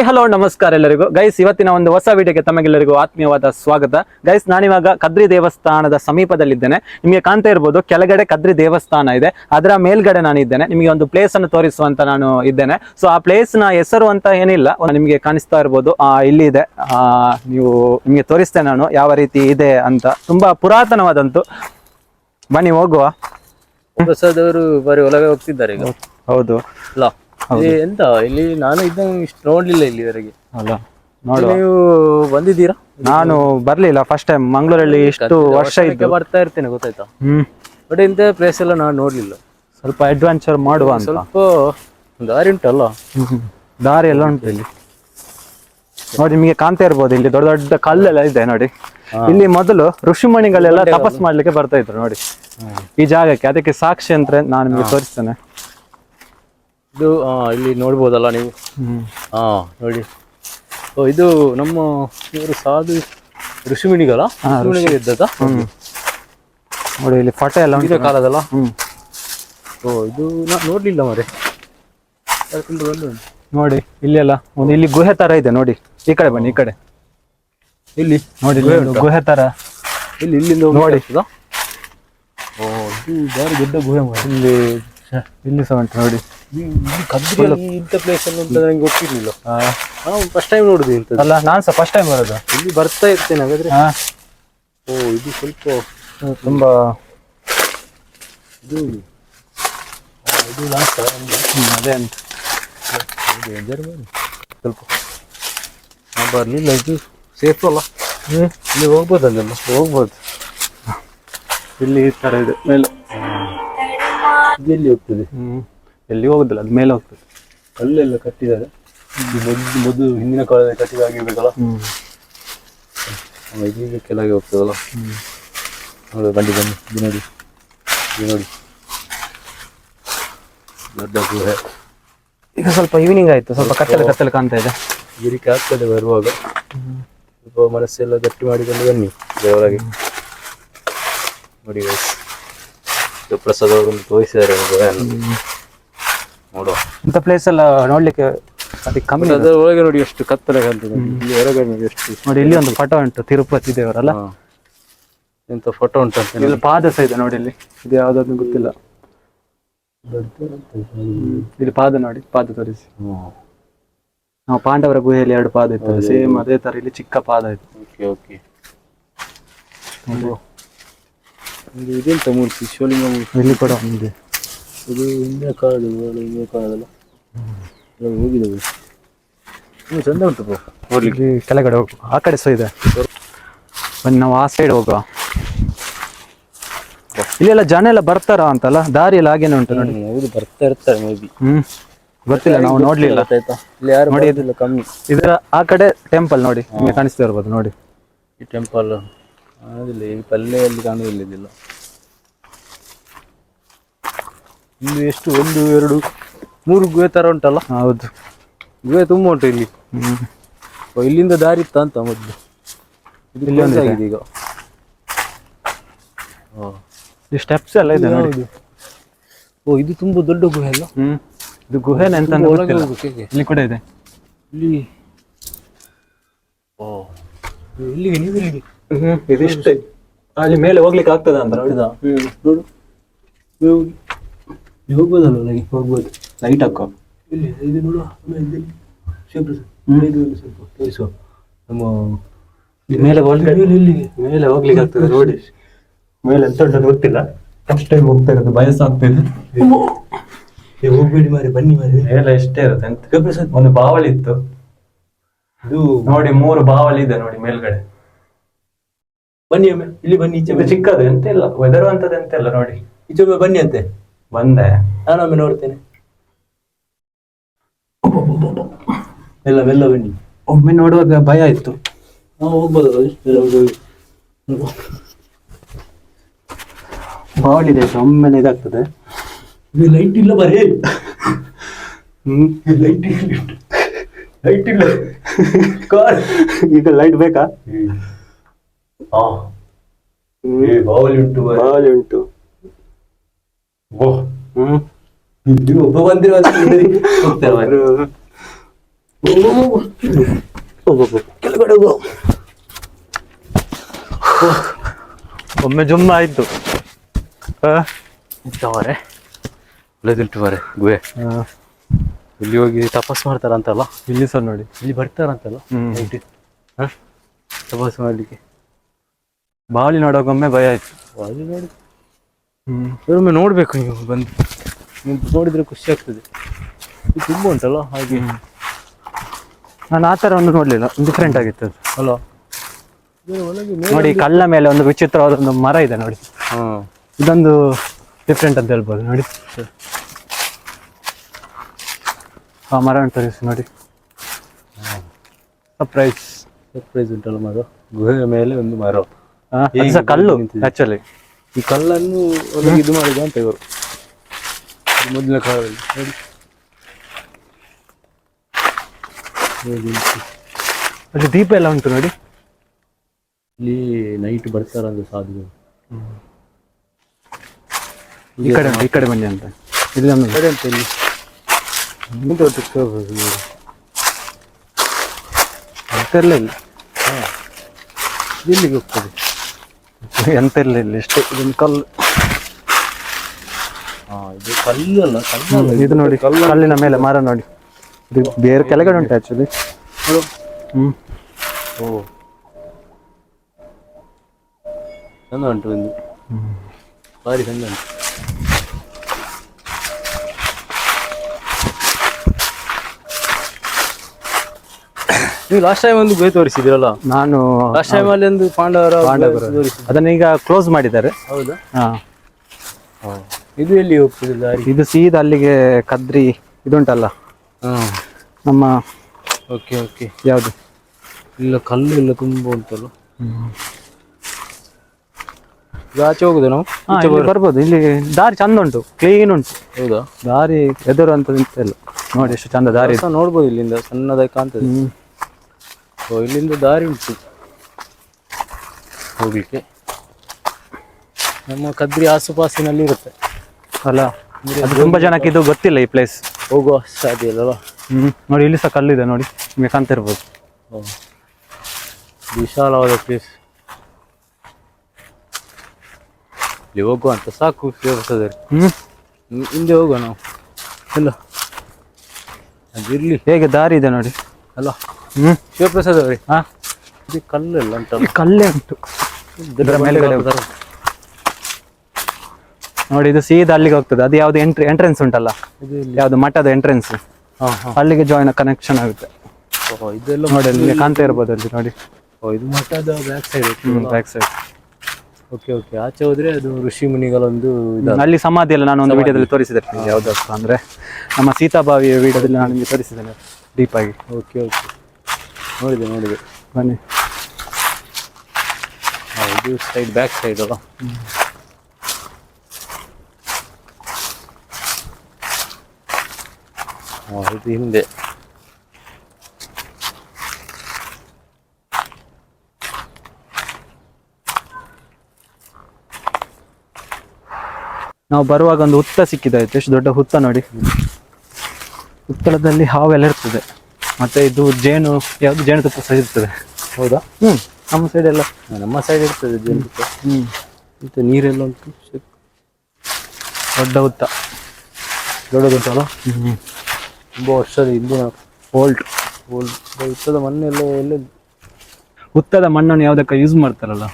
Hi hello ನಮಸ್ಕಾರ ಎಲ್ಲರಿಗೂ. Guys ಇವತ್ತಿನ ಒಂದು ಹೊಸ ವಿಡಿಯೋಗೆ ತಮಗೆಲ್ಲರಿಗೂ ಆತ್ಮೀಯವಾದ ಸ್ವಾಗತ. ಗೈಸ್ ನಾನಿವಾಗ ಕದ್ರಿ ದೇವಸ್ಥಾನದ ಸಮೀಪದಲ್ಲಿದ್ದೇನೆ. ನಿಮಗೆ ಕಾಣ್ತಾ ಇರ್ಬೋದು ಕೆಳಗಡೆ ಕದ್ರಿ ದೇವಸ್ಥಾನ ಇದೆ. ಅದರ ಮೇಲ್ಗಡೆ ನಾನು ಇದ್ದೇನೆ ನಿಮಗೆ ಒಂದು ಪ್ಲೇಸ್ ಅನ್ನು ತೋರಿಸುವಂತ ನಾನು ಇದ್ದೇನೆ. ಸೊ ಆ ಪ್ಲೇಸ್ನ ಹೆಸರು ಅಂತ ಏನಿಲ್ಲ. ನಿಮಗೆ ಕಾಣಿಸ್ತಾ ಇರ್ಬೋದು ಆ, ಇಲ್ಲಿ ಇದೆ. ಆ, ನೀವು ನಿಮಗೆ ತೋರಿಸ್ತೇನೆ ನಾನು ಯಾವ ರೀತಿ ಇದೆ ಅಂತ. ತುಂಬಾ ಪುರಾತನವಾದಂತು. ಬನ್ನಿ ಹೋಗುವ. ಹೊಸದವರು ಬರೀ ಒಳಗೆ ಹೋಗ್ತಿದ್ದಾರೆ ಹೌದು. ಇಲ್ಲಿ ಎಂತ? ಇಲ್ಲಿ ನಾನು ಇದನ್ನು ಇಷ್ಟು ನೋಡ್ಲಿಲ್ಲ ಇಲ್ಲಿವರೆಗೆ. ಅಲ್ಲ ನೀವು ಬಂದಿದ್ದೀರಾ? ನಾನು ಬರ್ಲಿಲ್ಲ ಫಸ್ಟ್ ಟೈಮ್ ಮಂಗಳೂರಲ್ಲಿ ಇಷ್ಟು ವರ್ಷ ಇದ್ದು. ಬರ್ತಾ ಇರ್ತೇನೆ ಗೊತ್ತಾಯ್ತಾ? ಹ್ಮ್. ಬಟ್ ಇಂಥ ಪ್ಲೇಸ್ ಎಲ್ಲ ನಾನು ನೋಡ್ಲಿಲ್ಲ. ಸ್ವಲ್ಪ ಅಡ್ವೆಂಚರ್ ಮಾಡುವ ಅಂತ. ಸ್ವಲ್ಪ ದಾರಿ ಉಂಟಲ್ಲ. ದಾರಿ ಎಲ್ಲ ಉಂಟು ಇಲ್ಲಿ. ನೋಡಿ ನಿಮಗೆ ಕಾಣ್ತಾ ಇರ್ಬೋದು ಇಲ್ಲಿ ದೊಡ್ಡ ದೊಡ್ಡ ಕಲ್ಲೆಲ್ಲ ಇದೆ ನೋಡಿ. ಇಲ್ಲಿ ಮೊದಲು ಋಷಿಮಣಿಗಳೆಲ್ಲ ತಪಸ್ ಮಾಡ್ಲಿಕ್ಕೆ ಬರ್ತಾ ಇದ್ರು ನೋಡಿ. ಈ ಜಾಗಕ್ಕೆ. ಅದಕ್ಕೆ ಸಾಕ್ಷಿ ಅಂತ ನಾನು ನಿಮಗೆ ತೋರಿಸ್ತೇನೆ. ಇದು ಆ, ಇಲ್ಲಿ ನೋಡ್ಬೋದಲ್ಲ ನೀವು? ಹಾ ನೋಡಿ. ಓ ಇದು ನಮ್ಮ ಇವರು ಸಾಧು ಋಷಿಮುನಿಗಳ? ಋಷಿಮುನಿಗಳು ಇದ್ದದ ನೋಡಿ ಇಲ್ಲಿ ಫಟ ಎಲ್ಲ ಇದೇ ಕಾಲದಲ್ಲ? ಓ ಇದು ನಾ ನೋಡ್ಲಿಲ್ಲ ಮರೆ. ನೋಡಿ ಇಲ್ಲಿ ಎಲ್ಲ ಒಂದು ಇಲ್ಲಿ ಗುಹೆ ತರ ಇದೆ ನೋಡಿ. ಈ ಕಡೆ ಬನ್ನಿ ಈ ಕಡೆ. ಇಲ್ಲಿ ನೋಡಿ ಗುಹೆ ತರ. ಇಲ್ಲಿ ಇಲ್ಲಿ ನೋಡಿ. ಓ ಇದು ಬಾರಿ ದೊಡ್ಡ ಗುಹೆ. ಇಲ್ಲಿ ಇಲ್ಲಿ ಸಹ ಉಂಟು ನೋಡಿ. ಇಂಥ ಪ್ಲೇಸ್ ಅನ್ನು ಅಂತ ನಂಗೆ ಗೊತ್ತಿರ್ಲಿಲ್ಲ. ನಾವು ಫಸ್ಟ್ ಟೈಮ್ ನೋಡುದು ಅಂತ ಅಲ್ಲ ನಾನು ಸಹ ಫಸ್ಟ್ ಟೈಮ್ ಬರೋದು. ಇಲ್ಲಿ ಬರ್ತಾ ಇರ್ತೇನೆ ಹಾಗಾದ್ರೆ? ಹಾ. ಓ ಇದು ಸ್ವಲ್ಪ ತುಂಬ ಇದು ಇದು ಲಾಸ್ಟ್ ಹ್ಮ್, ಅದೇ ಅಂತ. ಡೇಂಜರ್ ಮಾಡಿ. ಸ್ವಲ್ಪ ಬರಲಿಲ್ಲ ಇದು ಸೇಫ್ ಅಲ್ಲ? ಇಲ್ಲಿ ಹೋಗ್ಬೋದಲ್ಲೆಲ್ಲ ಹೋಗ್ಬೋದು. ಇಲ್ಲಿ ಈ ತರ ಇದೆ. ಮೇಲೆ. ಇದು ಎಲ್ಲಿ ಹೋಗ್ತದೆ? ಹ್ಮ್. ಎಲ್ಲಿ ಹೋಗುದಿಲ್ಲ ಅದು ಮೇಲೆ ಹೋಗ್ತದೆ. ಅಲ್ಲೆಲ್ಲ ಕಟ್ಟಿದ್ದಾರೆ. ಮೊದ್ಲು ಮೊದಲು ಹಿಂದಿನ ಕಾಲದಲ್ಲಿ ಕಟ್ಟಿದಾಗಿರ್ಬೇಕಲ್ಲ ಇದೀಗ ಕೆಳಗೆ ಹೋಗ್ತದಲ್ಲ? ನೋಡಿ ಬನ್ನಿ ಬನ್ನಿ ಇದು ನೋಡಿ ಇದು ನೋಡಿ. ದೊಡ್ಡ ಗುಹೆ. ಈಗ ಸ್ವಲ್ಪ ಈವ್ನಿಂಗ್ ಆಯ್ತು ಸ್ವಲ್ಪ ಕತ್ತಲೆ ಕತ್ತಲೆ ಕಾಣ್ತಾ ಇದೆ. ಗಿರಿಕೆ ಆಗ್ತದೆ ಬರುವಾಗ. ಸ್ವಲ್ಪ ಮನಸ್ಸೆಲ್ಲ ಗಟ್ಟಿ ಮಾಡಿಕೊಂಡು ಬನ್ನಿ ದೇವರಾಗಿ. ನೋಡಿ ಪ್ರಸಾದ ಇದು ಪ್ರಸಾದ್ ಅವರು ತೋರಿಸಿದ್ದಾರೆ ನೋಡುವ. ಇಂಥ ಪ್ಲೇಸ್ ಎಲ್ಲ ನೋಡ್ಲಿಕ್ಕೆ ಅದಕ್ಕೆ ಕಮ್ಮಿ. ಅದರ ಒಳಗೆ ನೋಡಿ ಎಷ್ಟು ಕತ್ತಲೆ ಕಾಣ್ತದೆ. ಇಲ್ಲಿ ಹೊರಗಡೆ ನೋಡಿ ಎಷ್ಟು ನೋಡಿ ಇಲ್ಲಿ ಒಂದು ಫೋಟೋ ಉಂಟು ತಿರುಪತಿ ದೇವರಲ್ಲ. ಎಂತ ಫೋಟೋ ಉಂಟು ಇಲ್ಲಿ ಪಾದ ಸಹ ಇದೆ ನೋಡಿ ಇಲ್ಲಿ. ಇದು ಯಾವ್ದಾದ್ರು ಗೊತ್ತಿಲ್ಲ. ಇಲ್ಲಿ ಪಾದ ನೋಡಿ ಪಾದ ತೋರಿಸಿ. ನಾವು ಪಾಂಡವರ ಗುಹೆಯಲ್ಲಿ ಎರಡು ಪಾದ ಇತ್ತು ಸೇಮ್ ಅದೇ ತರ ಇಲ್ಲಿ ಚಿಕ್ಕ ಪಾದ ಇತ್ತು ಓಕೆ ಓಕೆ. ಇದೆಂತ ಮೂರ್ತಿ? ಶಿವಲಿಂಗ ಮೂರ್ತಿ? ಇಲ್ಲಿ ಕೂಡ ಒಂದಿದೆ. ಇದು ಹಿಂದಿನ ಕಾಲದ ಹಿಂದಿನ ಕಾಲದಲ್ಲ ಹೋಗಿದವು ತುಂಬ ಚಂದ ಉಂಟು ಬ್ರೋ ಇಲ್ಲಿ ಕೆಳಗಡೆ ಹೋಗು. ಆ ಕಡೆ ಸಹ ಇದೆ. ಬನ್ನಿ ನಾವು ಆ ಸೈಡ್ ಹೋಗುವ. ಇಲ್ಲೆಲ್ಲ ಜನ ಎಲ್ಲ ಬರ್ತಾರ ಅಂತಲ್ಲ? ದಾರಿ ಎಲ್ಲ ಹಾಗೇನೆ ಉಂಟು ನೋಡಿ. ಹೌದು ಬರ್ತಾ ಇರ್ತಾರೆ ಮೇ ಬಿ ಹ್ಮ್ ಗೊತ್ತಿಲ್ಲ ನಾವು ನೋಡ್ಲಿಲ್ಲ. ಆಯ್ತಾ? ಇಲ್ಲಿ ಯಾರು ನೋಡಿದಿಲ್ಲ ಕಮ್ಮಿ. ಇದರ ಆ ಕಡೆ ಟೆಂಪಲ್ ನೋಡಿ ನಿಮಗೆ ಕಾಣಿಸ್ತಾ ಇರ್ಬೋದು ನೋಡಿ. ಈ ಟೆಂಪಲ್ ಆಗಿಲ್ಲ ಈ ಪಲ್ಲೆಯಲ್ಲಿ ಕಾಣುದಿಲ್ಲ ಇದಿಲ್ಲ ಇಲ್ಲಿ ಎಷ್ಟು? ಒಂದು ಎರಡು ಮೂರು ಗುಹೆ ತರ ಉಂಟಲ್ಲ? ಹೌದು. ಗುಹೆ ತುಂಬ ಉಂಟು ಇಲ್ಲಿ. ಹ್ಮ್. ಓ, ಇಲ್ಲಿಂದ ದಾರಿ ಇತ್ತ ಅಂತ ಮೊದ್ಲು. ಇದು ಇಲ್ಲಿ ಒಂದು close ಇದೆ. ಆಗಿದೆ ಈಗ. ಈ ಸ್ಟೆಪ್ಸ್ ಎಲ್ಲ ಇದೆ ನೋಡಿ. ಯಾವುದು? ಓ ಇದು ತುಂಬಾ ದೊಡ್ಡ ಗುಹೆ ಅಲ್ಲ? ಹ್ಮ್. ಇದು ಗುಹೆ ಅಂತ ತುಂಬ ಒಳಗೆ ಗೊತ್ತಿಲ್ಲ ಹೋಗ್ಬೇಕು ಹೇಗೆ? ಇಲ್ಲಿ ಕೂಡ ಇದೆ. ಇಲ್ಲಿ. ಓ. ಇಲ್ಲಿಗೆ ನೀವು ಇಲ್ಲಿಗೆ? ಇದಿಷ್ಟೇ ಅಲ್ಲಿ ಮೇಲೆ ಹೋಗ್ಲಿಕ್ಕೆ ಆಗ್ತದ ಅಂತ ನೋಡಿದ? ನೋಡು. ನೀವು ಹೋಗ್ಬೋದಲ್ಲ ಒಳಗೆ ಹೋಗ್ಬೋದು. ಲೈಟ್ ಹಾಕೋ. ಇಲ್ಲಿ ಇದು ನೋಡುವ ಆಮೇಲೆ ಇದು ಸ್ವಲ್ಪ ತೋರಿಸುವ ನಮ್ಮ ಮೇಲೆ ಇಲ್ಲಿಗೆ. ಮೇಲೆ ಹೋಗ್ಲಿಕ್ಕೆ ಆಗ್ತದೆ ನೋಡಿ. ಮೇಲೆ ಎಂತ ಉಂಟು ಗೊತ್ತಿಲ್ಲ. ಫಸ್ಟ್ ಟೈಮ್ ಹೋಗ್ತಾ ಇರೋದು ಬಯಸ್ಸಾಗ್ತಿದೆ ಏ, ಹೋಗ್ಬೇಡಿ ಮಾರಿ ಬನ್ನಿ ಮಾರಿ. ಮೇಲೆ ಎಷ್ಟೇ ಇರುತ್ತೆ ಅಂತ. ಒಂದು ಬಾವಳಿ ಇತ್ತು. ಇದು ನೋಡಿ ಮೂರು ಬಾವಲಿ ಇದೆ ನೋಡಿ ಮೇಲ್ಗಡೆ. ಬನ್ನಿ ಒಮ್ಮೆ. ಇಲ್ಲಿ ಬನ್ನಿ ಈಚೆ ಚಿಕ್ಕದು ಎಂತ ಇಲ್ಲ ವೆದರ್ ಅಂತದ್ದು ಎಂತ ಇಲ್ಲ ನೋಡಿ. ಈಚೆ ಬನ್ನಿ ಅಂತೆ. ಬಂದೆ. ನಾನೊಮ್ಮೆ ನೋಡ್ತೇನೆ. ಎಲ್ಲ ಮೆಲ್ಲ ಬನ್ನಿ. ಒಮ್ಮೆ ನೋಡುವಾಗ ಭಯ ಆಯ್ತು. ನಾವು ಒಮ್ಮೆ ಬಾವಲಿ ಇದೆ ಒಮ್ಮೆನೆ ಇದಾಗ್ತದೆ. ಲೈಟ್ ಇಲ್ಲ ಬರೇ. ಲೈಟ್ ಇಲ್ಲ. ಲೈಟ್ ಇಲ್ಲ. ಕಾರ್ ಈಗ ಲೈಟ್ ಬೇಕಾ? ಬಾವಲಿ ಉಂಟು. ಬಾವಲಿ ಉಂಟು. ನೀವು ಒಬ್ಬ ಬಂದಿರೋ ಕೆಳಗಡೆ. ಒಮ್ಮೆ ಜುಮ್ಮ ಆಯ್ತು. ಹಾಂ? ಮಾರೆ ಗುಹೆ. ಇಲ್ಲಿ ಹೋಗಿ ತಪಸ್ ಮಾಡ್ತಾರಂತಲ್ಲ? ಇಲ್ಲಿ ಸಹ ನೋಡಿ. ಇಲ್ಲಿ ಬರ್ತಾರಂತಲ್ಲ? ಹ್ಮ್. ನೈಟ್. ಹ? ತಪಸ್ ಮಾಡ್ಲಿಕ್ಕೆ. ಬಾಳಿ ನೋಡೋಕೊಮ್ಮೆ ಭಯ ಆಯ್ತು. ಬಾಳಿ ನೋಡಿ ಹ್ಮ್ ಒಮ್ಮೆ ನೋಡ್ಬೇಕು ನೀವು ಬಂದು. ನೀವು ನೋಡಿದ್ರೆ ಖುಷಿ ಆಗ್ತದೆ. ಇದು ತುಂಬ ಉಂಟಲ್ಲ ಹಾಗೆ. ನಾನು ಆ ಥರ ಒಂದು ನೋಡಲಿಲ್ಲ. ಡಿಫ್ರೆಂಟ್ ಆಗಿತ್ತು ಅದು. ಅಲ್ಲ ಇದರ ಒಳಗೆ ಮೇಲೆ ನೋಡಿ ಕಲ್ಲ ಮೇಲೆ ಒಂದು ವಿಚಿತ್ರವಾದ ಒಂದು ಮರ ಇದೆ ನೋಡಿ. ಹಾಂ. ಇದೊಂದು ಡಿಫ್ರೆಂಟ್ ಅಂತ ಹೇಳ್ಬೋದು ನೋಡಿ. ಆ ಮರ ತೋರಿಸಿ ನೋಡಿ. ಸರ್ಪ್ರೈಸ್ ಸರ್ಪ್ರೈಸ್ ಉಂಟಲ್ಲ ಮರ? ಗುಹೆಯ ಮೇಲೆ ಒಂದು ಮರ. ಅದು ಸಹ ಕಲ್ಲು ಆಕ್ಚುಲಿ ಈ ಕಲ್ಲನ್ನು ಒಳಗೆ ಇದು ಮಾಡಿದ ಅಂತ ಇವರು. ಮೊದಲಿನ ಕಾಲದಲ್ಲಿ. ನೋಡಿ. ಅದು. ದೀಪ ಎಲ್ಲ ಉಂಟು ನೋಡಿ. ಇಲ್ಲಿ ನೈಟ್ ಬರ್ತಾರಂತ ಸಾಧ್ಯ ಈ ಕಡೆ ಈ ಕಡೆ ಬನ್ನಿ ಅಂತ. ಇಲ್ಲಿ ನಮ್ಮ ಕಡೆ ಅಂತ ಇಲ್ಲಿ. ಮುಂದೆ. ಇಲ್ಲಿ. ಎಲ್ಲಿಗೆ ಹೋಗ್ತದೆ? ಎಂತ ಇಲ್ಲ ಇಲ್ಲ ಇಷ್ಟೇ ಇದೊಂದು ಕಲ್ಲು. ಇದು ಕಲ್ಲಲ್ಲ ಕಲ್ಲು ಇದು ನೋಡಿ ಕಲ್ಲಿನ ಮೇಲೆ ಮರ ನೋಡಿ. ಇದು ಬೇರೆ ಕೆಳಗಡೆ ಉಂಟು ಆಕ್ಚುಲಿ ಹ್ಞೂ ಹ್ಮ್. ಓ. ಚಂದ ಉಂಟು ಒಂದು. ಭಾರಿ ಚಂದ ಉಂಟು. ನೀವು ಲಾಸ್ಟ್ ಟೈಮ್ ಒಂದು ಗುಹೆ ತೋರಿಸಿದ್ರಲ್ಲ? ನಾನು ಲಾಸ್ಟ್ ಟೈಮ್ ಅಲ್ಲಿ ಒಂದು ಪಾಂಡವರ ಅದನ್ನ ಈಗ ಕ್ಲೋಸ್ ಮಾಡಿದ್ದಾರೆ. ಹೌದಾ? ಹಾ. ಇದು ಎಲ್ಲಿ ಹೋಗ್ತದೆ ದಾರಿ? ಇದು ಸೀದಾ ಅಲ್ಲಿಗೆ ಕದ್ರಿ ಇದುಂಟಲ್ಲ? ನಮ್ಮ ಓಕೆ ಓಕೆ ಯಾವುದು? ಇಲ್ಲ ಕಲ್ಲು ಇಲ್ಲ ತುಂಬ ಉಂಟಲ್ಲ. ಆಚೆ ಹೋಗುದು ನಾವು? ಬರ್ಬೋದು. ಇಲ್ಲಿ ದಾರಿ ಚಂದ ಉಂಟು ಕ್ಲೀನ್ ಉಂಟು. ಹೌದಾ? ದಾರಿ ಎದುರು ಅಂತ ಇಲ್ಲ ನೋಡಿ ಎಷ್ಟು ಚಂದ ದಾರಿ. ನೋಡ್ಬೋದು ಇಲ್ಲಿಂದ ಸಣ್ಣದಾಗಿ ಕಾಣ್ತದೆ. ಓ ಇಲ್ಲಿಂದ ದಾರಿ ಉಂಟು. ಹೋಗಲಿಕ್ಕೆ. ನಮ್ಮ ಕದ್ರಿ ಆಸುಪಾಸಿನಲ್ಲಿ ಇರುತ್ತೆ. ಅಲ್ಲ ಅದು ತುಂಬಾ ಜನಕ್ಕೆ ಇದು ಗೊತ್ತಿಲ್ಲ ಈ ಪ್ಲೇಸ್ ಹೋಗುವ ಸಾಧ್ಯ ಇಲ್ಲವಾ ಹ್ಞೂ ನೋಡಿ ಇಲ್ಲಿ ಸಹ ಕಲ್ಲಿದೆ ನೋಡಿ ನಿಮಗೆ ಕಾಣ್ತಿರ್ಬೋದು. ವಿಶಾಲವಾದ ಪ್ಲೇಸ್ ಇಲ್ಲಿ ಹೋಗುವ ಅಂತ ಸಾಕು ದೇವಸ್ಥಾನ ಹ್ಞೂ ಹಿಂದೆ ಹೋಗುವ ನಾವು. ಇಲ್ಲ. ಇರಲಿ. ಹೇಗೆ ದಾರಿ ಇದೆ ನೋಡಿ. ಅಲ್ಲ ಹ್ಮ್? ಶಿವಪ್ರಸಾದ್ ಅವ್ರಿ. ಹಾ? ಇದು ಕಲ್ಲೆಲ್ಲ ಉಂಟಲ್ಲ? ಅಂತ ಕಲ್ಲೇ ಉಂಟು. ಇದರ ಮೇಲ್ಗಡೆ. ನೋಡಿ ಇದು ಸೀದಾ ಅಲ್ಲಿಗೆ ಹೋಗ್ತದೆ. ಅದು ಯಾವ್ದು ಎಂಟ್ರಿ ಎಂಟ್ರೆನ್ಸ್ ಉಂಟಲ್ಲ? ಇದು ಇಲ್ಲಿ. ಯಾವ್ದು ಮಠದ ಎಂಟ್ರೆನ್ಸ್ ಹಾ ಹಾ. ಅಲ್ಲಿಗೆ ಜಾಯಿನ್ ಕನೆಕ್ಷನ್ ಆಗುತ್ತೆ. ಓ ಇದೆಲ್ಲ ನೋಡಿ ಅಲ್ಲಿ ಕಾಣ್ತಾ ಇರ್ಬೋದು ಅಲ್ಲಿ ನೋಡಿ. ಓ ಇದು ಮಠದ back side back side okay okay ಆಚೆ ಹೋದ್ರೆ ಅದು ಋಷಿ ಮುನಿಗಳೊಂದು ಇದು ಅಲ್ಲಿ ಸಮಾಧಿ ಎಲ್ಲ ನಾನು ಒಂದು ವಿಡಿಯೋದಲ್ಲಿ ತೋರಿಸಿದೆ ನಿಮ್ಗೆ ಯಾವ್ದಪ್ಪ ಅಂದ್ರೆ. ನಮ್ಮ ಸೀತಾಬಾವಿಯ ವಿಡಿಯೋದಲ್ಲಿ ನಾನು ನಿಮಗೆ ತೋರಿಸಿದ್ದೇನೆ. ಡೀಪ್ ಆಗಿ ಓಕೆ ಓಕೆ. ನೋಡಿದೆ ನೋಡಿದೆ. ಬನ್ನಿ. ಇದು ಸೈಡ್ ಬ್ಯಾಕ್ ಸೈಡ್ ಅಲ್ಲ ಇದು ಹಿಂದೆ. ನಾವು ಬರುವಾಗ ಒಂದು ಹುತ್ತ ಸಿಕ್ಕಿದಾಯ್ತು ಎಷ್ಟು ದೊಡ್ಡ ಹುತ್ತ ನೋಡಿ. ಹುತ್ತಳದಲ್ಲಿ ಹಾವೆಲ್ಲ ಇರ್ತದೆ. ಮತ್ತೆ ಇದು ಜೇನು ಯಾವ್ದು ಜೇನುತುಪ್ಪ ಸಹ ಇರ್ತದೆ. ಹೌದಾ? ಹ್ಮ್. ನಮ್ಮ ಸೈಡ್ ಎಲ್ಲ. ನಮ್ಮ ಸೈಡ್ ಇರ್ತದೆ ಜೇನುತುಪ್ಪ ಹ್ಮ್. ಮತ್ತೆ ನೀರೆಲ್ಲ ಉಂಟು? ಶಕ್- ದೊಡ್ಡ ಉತ್ತ ದೊಡ್ಡದುಂಟಲ್ಲ? ಹ್ಮ್. ತುಂಬಾ ವರ್ಷದ ಹಿಂದಿನ ಓಲ್ಡ್ ಓಲ್ಡ್ ಉತ್ತದ ಮಣ್ಣೆಲ್ಲ ಎಲ್ಲ? ಉತ್ತದ ಮಣ್ಣನ್ನು ಯಾವ್ದಕ್ಕ ಯೂಸ್ ಮಾಡ್ತಾರಲ್ಲ?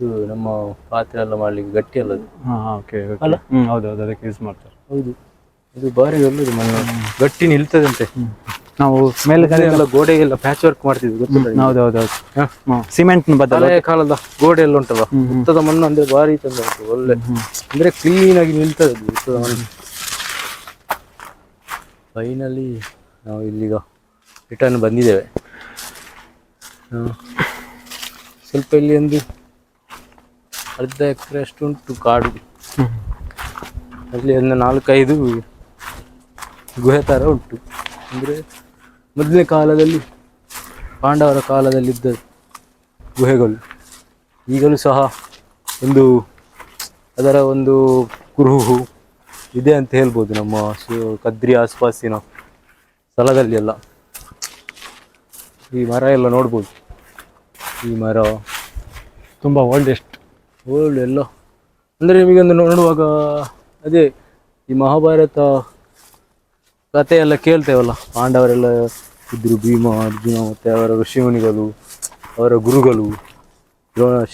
ಇದು ನಮ್ಮ ಪಾತ್ರೆ ಎಲ್ಲ ಮಾಡ್ಲಿಕ್ಕೆ ಗಟ್ಟಿ ಅಲ್ಲ ಅದು. ಹಾ ಓಕೆ ಹ್ಮ್ ಹೌದು ಹೌದು ಅದಕ್ಕೆ ಯೂಸ್ ಮಾಡ್ತಾರೆ. ಹೌದು. ಇದು ಬಾರಿ ಒಳ್ಳೆದು ಮಣ್ಣು ಗಟ್ಟಿ ನಿಲ್ತದಂತೆ. ನಾವು ಮೇಲೆ ಎಲ್ಲ ಗೋಡೆಗೆಲ್ಲ ಪ್ಯಾಚ್ ವರ್ಕ್ ಮಾಡ್ತಿದ್ವಿ ಗೊತ್ತಿಲ್ಲ ಹೌದು ಹೌದು ಹೌದು. ಸಿಮೆಂಟ್ ಬದಲ. ಕಾಲದ ಗೋಡೆ ಎಲ್ಲ ಉಂಟಲ್ಲ ಉತ್ತದ ಮಣ್ಣು ಅಂದ್ರೆ ಭಾರಿ ಚಂದ ಉಂಟು ಒಳ್ಳೆ. ಅಂದ್ರೆ ಕ್ಲೀನ್ ಆಗಿ ನಿಲ್ತದೆ ಉತ್ತದ ಮಣ್ಣು. ಫೈನಲಿ ನಾವು ಇಲ್ಲಿಗ ರಿಟರ್ನ್ ಬಂದಿದ್ದೇವೆ. ಸ್ವಲ್ಪ ಇಲ್ಲಿ ಒಂದು ಅರ್ಧ ಎಕರೆ ಅಷ್ಟು ಉಂಟು ಕಾಡು. ಅಲ್ಲಿ ಒಂದು ನಾಲ್ಕೈದು ಗುಹೆ ಥರ ಉಂಟು. ಅಂದರೆ ಮೊದಲನೇ ಕಾಲದಲ್ಲಿ ಪಾಂಡವರ ಕಾಲದಲ್ಲಿದ್ದ ಗುಹೆಗಳು. ಈಗಲೂ ಸಹ ಒಂದು ಅದರ ಒಂದು ಕುರುಹು ಇದೆ ಅಂತ ಹೇಳ್ಬೋದು ನಮ್ಮ ಕದ್ರಿ ಆಸ್ಪಾಸಿನ ಸ್ಥಳದಲ್ಲಿ ಎಲ್ಲ. ಈ ಮರ ಎಲ್ಲ ನೋಡ್ಬೋದು. ಈ ಮರ ತುಂಬ ಓಲ್ಡೆಸ್ಟ್ ಓಲ್ಡ್ ಎಲ್ಲ. ಅಂದರೆ ನಿಮಗೊಂದು ನೋಡುವಾಗ ಅದೇ ಈ ಮಹಾಭಾರತ ಕಥೆ ಎಲ್ಲ ಕೇಳ್ತೇವಲ್ಲ. ಪಾಂಡವರೆಲ್ಲ ಇದ್ರು ಭೀಮ, ಅರ್ಜುನ ಮತ್ತು ಅವರ ಋಷಿಮುನಿಗಳು, ಅವರ ಗುರುಗಳು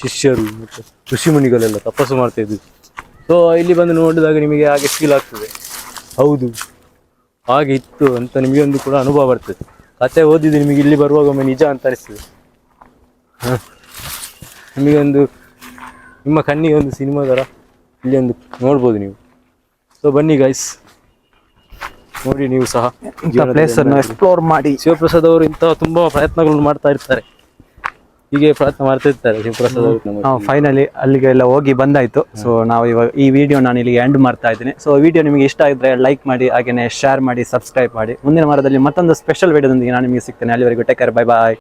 ಶಿಷ್ಯರು ಮತ್ತು ಋಷಿಮುನಿಗಳೆಲ್ಲ ತಪಸ್ಸು ಮಾಡ್ತಾ ಇದ್ರು. ಸೊ ಇಲ್ಲಿ ಬಂದು ನೋಡಿದಾಗ ನಿಮಗೆ ಹಾಗೆ ಫೀಲ್ ಆಗ್ತದೆ. ಹೌದು, ಹಾಗೆ ಇತ್ತು ಅಂತ ನಿಮಗೆ ಒಂದು ಕೂಡ ಅನುಭವ ಬರ್ತದೆ. ಕತೆ ಓದಿದ್ದು ನಿಮಗೆ ಇಲ್ಲಿ ಬರುವಾಗ ಒಮ್ಮೆ ನಿಜ ಅಂತ ಅನಿಸ್ತದೆ. ಹಾಂ. ಒಂದು, ನಿಮ್ಮ ಕಣ್ಣಿಗೆ ಒಂದು ಸಿನಿಮಾ ಥರ ಇಲ್ಲಿ ಒಂದು ನೋಡ್ಬೋದು ನೀವು. ಸೊ ಬನ್ನಿ ಗೈಸ್ ನೋಡಿ ನೀವು ಸಹ ಪ್ಲೇಸ್ ಅನ್ನು ಎಕ್ಸ್ಪ್ಲೋರ್ ಮಾಡಿ. ಶಿವಪ್ರಸಾದ್ ಅವರು ಇಂತಹ ತುಂಬಾ ಪ್ರಯತ್ನಗಳನ್ನು ಮಾಡ್ತಾ ಇರ್ತಾರೆ. ಹೀಗೆ ಪ್ರಯತ್ನ ಮಾಡ್ತಾ ಇರ್ತಾರೆ ಶಿವಪ್ರಸಾದ್ ಅವರು ಫೈನಲಿ ಅಲ್ಲಿಗೆ ಎಲ್ಲ ಹೋಗಿ ಬಂದಾಯ್ತು. ಸೊ ನಾವು ಇವಾಗ ಈ ವಿಡಿಯೋ ನಾನು ಇಲ್ಲಿಗೆ ಎಂಡ್ ಮಾಡ್ತಾ ಇದ್ದೀನಿ. ಸೊ ವಿಡಿಯೋ ನಿಮಗೆ ಇಷ್ಟ ಆಗಿದ್ರೆ ಲೈಕ್ ಮಾಡಿ ಹಾಗೇನೇ ಶೇರ್ ಮಾಡಿ ಸಬ್ಸ್ಕ್ರೈಬ್ ಮಾಡಿ. ಮುಂದಿನ ವಾರದಲ್ಲಿ ಮತ್ತೊಂದು ಸ್ಪೆಷಲ್ ವಿಡಿಯೋದೊಂದಿಗೆ ನಾನು ನಿಮಗೆ ಸಿಗ್ತೇನೆ. ಅಲ್ಲಿವರೆಗೂ ಟೇಕ್ ಕೇರ್ ಬೈ ಬಾಯ್